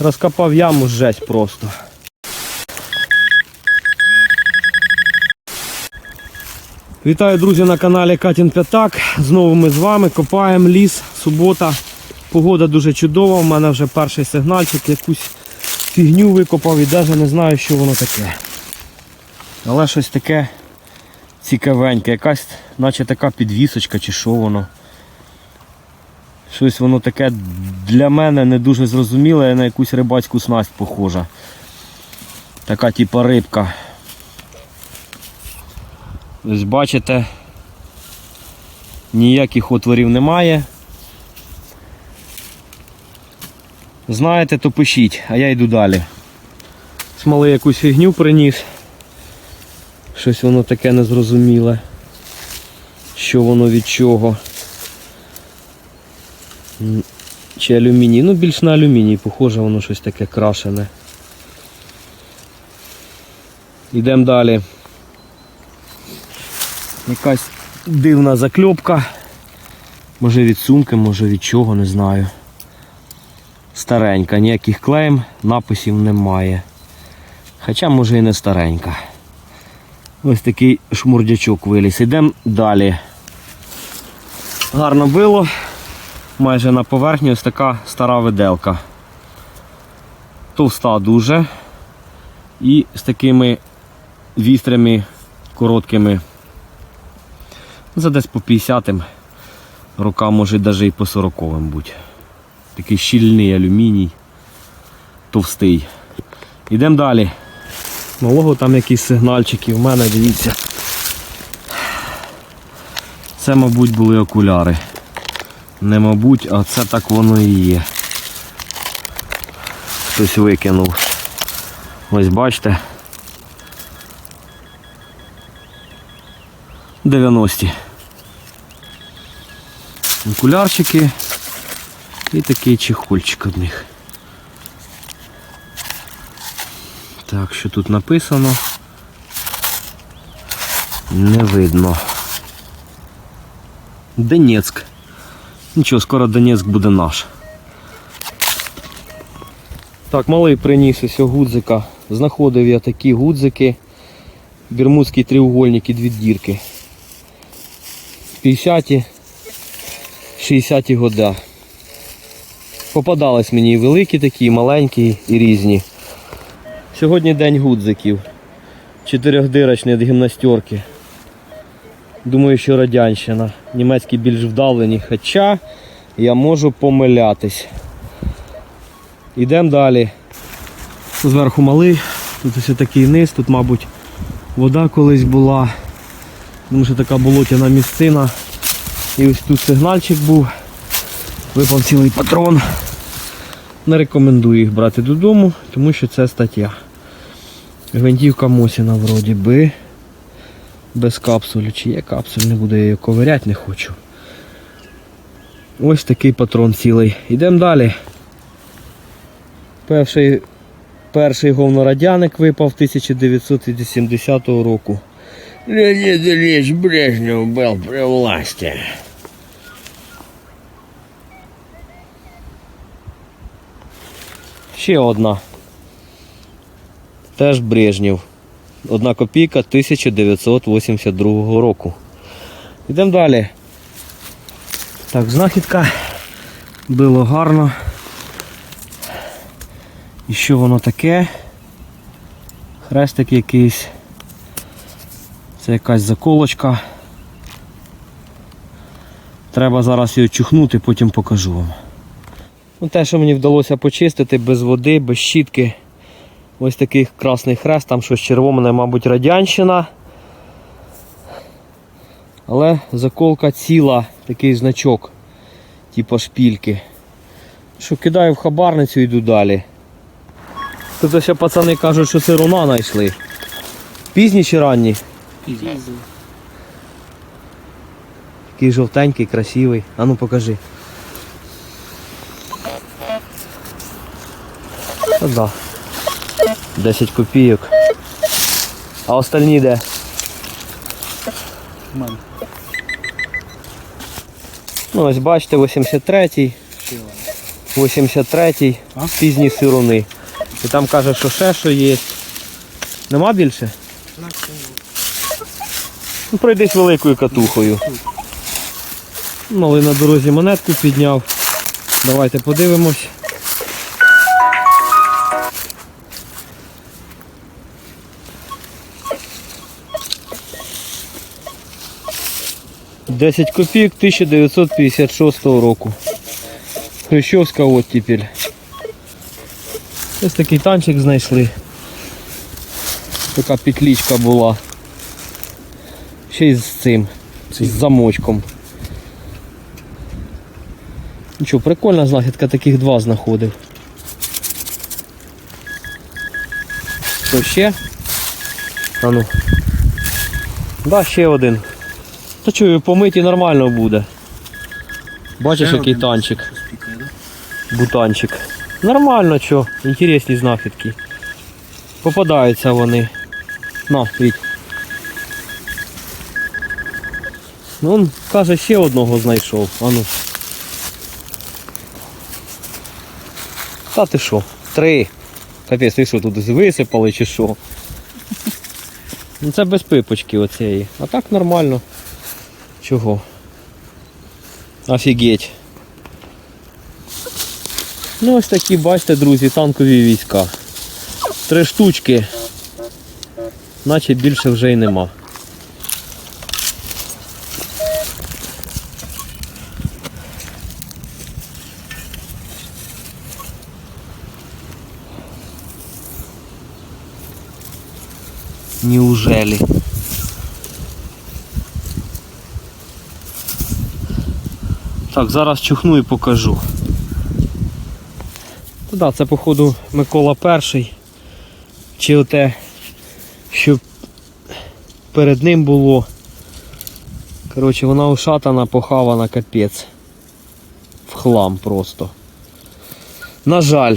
Розкопав яму жесть просто. Вітаю, друзі, на каналі Катін П'ятак. Знову ми з вами копаємо ліс, субота. Погода дуже чудова. У мене вже перший сигнальчик, якусь фігню викопав і навіть не знаю, що воно таке. Але щось таке цікавеньке, якась, наче така підвісочка чи що воно. Щось воно таке для мене не дуже зрозуміле, на якусь рибацьку снасть похожа. Така типа рибка. Ось бачите, ніяких отворів немає. Знаєте, то пишіть, а я йду далі. Смоли якусь фігню приніс. Щось воно таке незрозуміле. Що воно від чого. Чи алюміній? Ну більш на алюміній, похоже, воно щось таке крашене. Йдемо далі. Якась дивна закльопка. Може від сумки, може від чого, не знаю. Старенька, ніяких клеєм, написів немає. Хоча може і не старенька. Ось такий шмурдячок виліз. Йдемо далі. Гарно било. Майже на поверхні ось така стара виделка. Товста дуже. І з такими вістрями короткими. За десь по 50-м. Рука може навіть і по 40-м бути. Такий щільний алюміній. Товстий. Йдемо далі. Малого там якісь сигнальчики в мене, дивіться. Це, мабуть, були окуляри. Не мабуть, а це так воно і є. Хтось викинув. Ось бачите. 90-ті. Окулярчики і такий чехольчик від них. Так, що тут написано? Не видно. Донецьк. Нічого, скоро Донецьк буде наш. Так, малий приніс ось гудзика. Знаходив я такі гудзики. Бермудські треугольники, дві дірки. 50-ті, 60-ті года. Попадались мені і великі такі, і маленькі, і різні. Сьогодні день гудзиків. Чотирьохдирочні від гімнастерки. Думаю, що радянщина. Німецькі більш вдавлені, хоча я можу помилятись. Йдемо далі. Зверху малий, тут ось такий низ, тут, мабуть, вода колись була. Тому що така болотяна місцина. І ось тут сигнальчик був. Випав цілий патрон. Не рекомендую їх брати додому, тому що це стаття. Гвинтівка Мосіна вроді би без капсулі. Чи є капсуль, не буду я її ковиряти, не хочу. Ось такий патрон цілий. Йдемо далі. Перший перший говнорадяник випав 1980 року. Леонід Ильич Брежнев був при власті. Ще одна. Теж Брежнів. Одна копійка 1982 року. Йдемо далі. Так, знахідка. Било гарно. І що воно таке? Хрестик якийсь. Це якась заколочка. Треба зараз її чухнути, потім покажу вам. Ну, Те, що мені вдалося почистити без води, без щітки. Ось такий красний хрест, там щось червоне, мабуть, радянщина. Але заколка ціла, такий значок, типу шпільки. Що кидаю в хабарницю і йду далі. Тут ось пацани кажуть, що це руна знайшли. Пізні чи ранні? Такий жовтенький, красивий. А ну покажи. Та да. 10 копійок. А остальні де? Ну ось бачите, 83-й. 83-й, пізні сирони. І там каже, що ще що є. Нема більше? Ну, пройдись великою катухою. Малий на дорозі монетку підняв. Давайте подивимось. Десять копійок 1956 року. Хрущовська оттепель. Ось такий танчик знайшли. Така петлічка була. Ще й з цим, з замочком. Нічого, прикольна знахідка, таких два знаходив. Що ще? А ну. Да, ще один. Та чую, помиті нормально буде. Бачиш, який танчик. Бутанчик. Нормально що, інтересні знахідки. Попадаються вони. На, Віть. Ну, он каже, ще одного знайшов. А ну. Та ти що? Три. Капець, ти що тут висипали чи що? Ну це без пипочки оцієї. А так нормально. Чого? Офігеть. Ну ось такі, бачите, друзі, танкові війська. Три штучки, наче більше вже й нема. Неужели? Так, зараз чухну і покажу. Ну да, це походу Микола перший. Чи оте, що перед ним було. Коротше, вона ушатана, похавана капець. В хлам просто. На жаль.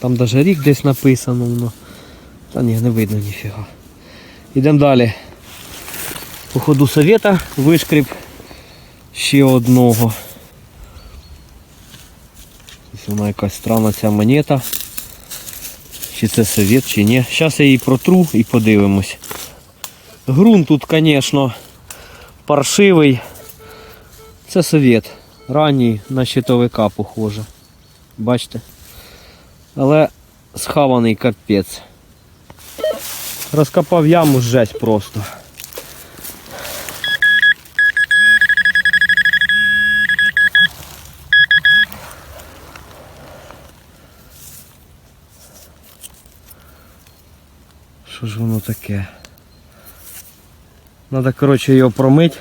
Там даже рік десь написано, воно. Та ні, не видно ніфіга. Ідемо далі. Походу совета вишкріп ще одного. Ось Вона якась странна ця монета. Чи це совет, чи ні. Зараз я її протру і подивимось. Грунт тут, звісно, паршивий. Це совет. Ранній на щитовика похоже. Бачите? Але схаваний капець. Розкопав яму жесть просто. Що ж воно таке? Надо, коротше, його промити.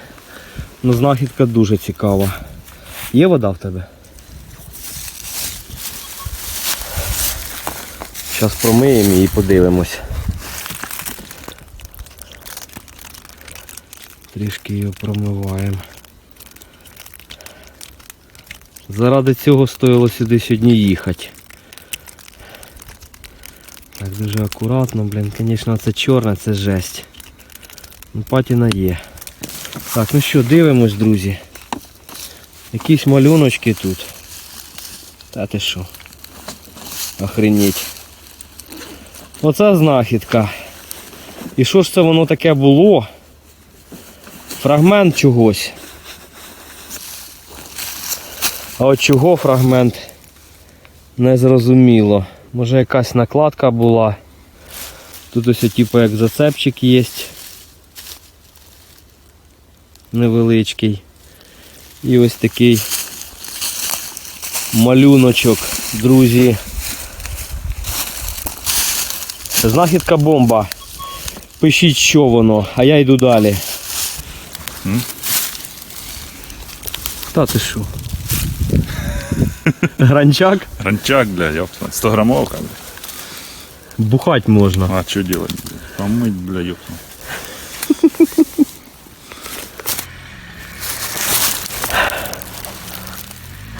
Ну, знахідка дуже цікава. Є вода в тебе? Зараз промиємо і подивимось. Трішки його промиваємо. Заради цього стоїло сюди сьогодні їхати. Дуже акуратно, блін, звісно, це чорне, це жесть. Ну, патіна є. Так, ну що, дивимось, друзі. Якісь малюночки тут. Та ти що? Охренеть. Оце знахідка. І що ж це воно таке було? Фрагмент чогось. А от чого фрагмент не зрозуміло. Може якась накладка була. Тут ось типу як зацепчик є. Невеличкий. І ось такий малюночок, друзі. Знахідка бомба. Пишіть, що воно, а я йду далі. Та ти що? Гранчак? Ранчак, бля, ёпта. 100 граммовка, бля. Бухать можна. А что делать, бля? Помыть, бля, ёпта.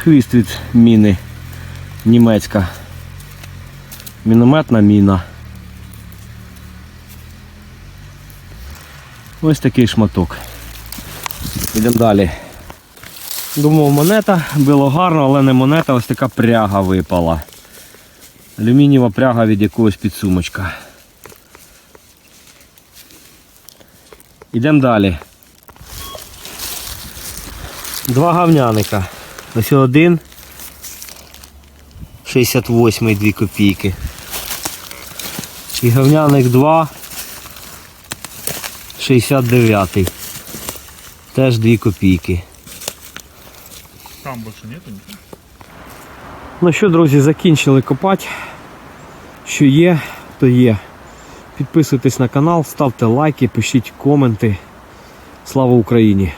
Хвіст від міни німецька. Мінометна міна. Ось такий шматок. Йдемо далі. Думав, монета, було гарно, але не монета, ось така пряга випала. Алюмінієва пряга від якогось підсумочка. Йдемо далі. Два гавняника. Ось один. 68 2 копійки. І гавняник 2. 69. Теж 2 копійки. Там більше нету нічого. Ну що, друзі, закінчили копати. Що є, то є. Підписуйтесь на канал, ставте лайки, пишіть коменти. Слава Україні!